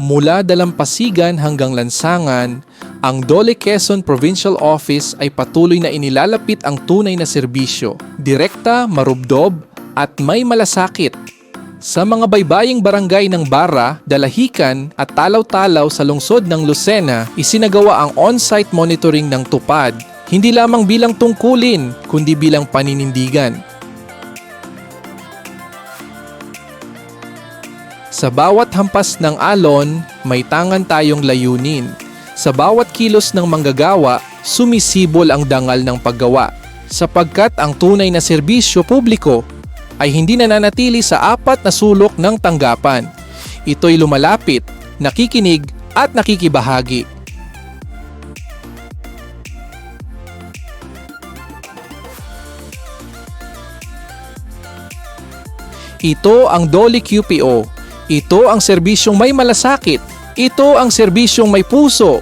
Mula Dalampasigan hanggang Lansangan, ang Dole Quezon Provincial Office ay patuloy na inilalapit ang tunay na serbisyo, direkta, marubdob, at may malasakit. Sa mga baybaying barangay ng Bara, Dalahican at Talaw-Talaw sa lungsod ng Lucena, isinagawa ang on-site monitoring ng tupad, hindi lamang bilang tungkulin, kundi bilang paninindigan. Sa bawat hampas ng alon, may tangan tayong layunin. Sa bawat kilos ng manggagawa, sumisibol ang dangal ng paggawa. Sapagkat ang tunay na serbisyo publiko ay hindi nananatili sa apat na sulok ng tanggapan. Ito'y lumalapit, nakikinig at nakikibahagi. Ito ang Dolly QPO. Ito ang serbisyong may malasakit. Ito ang serbisyong may puso.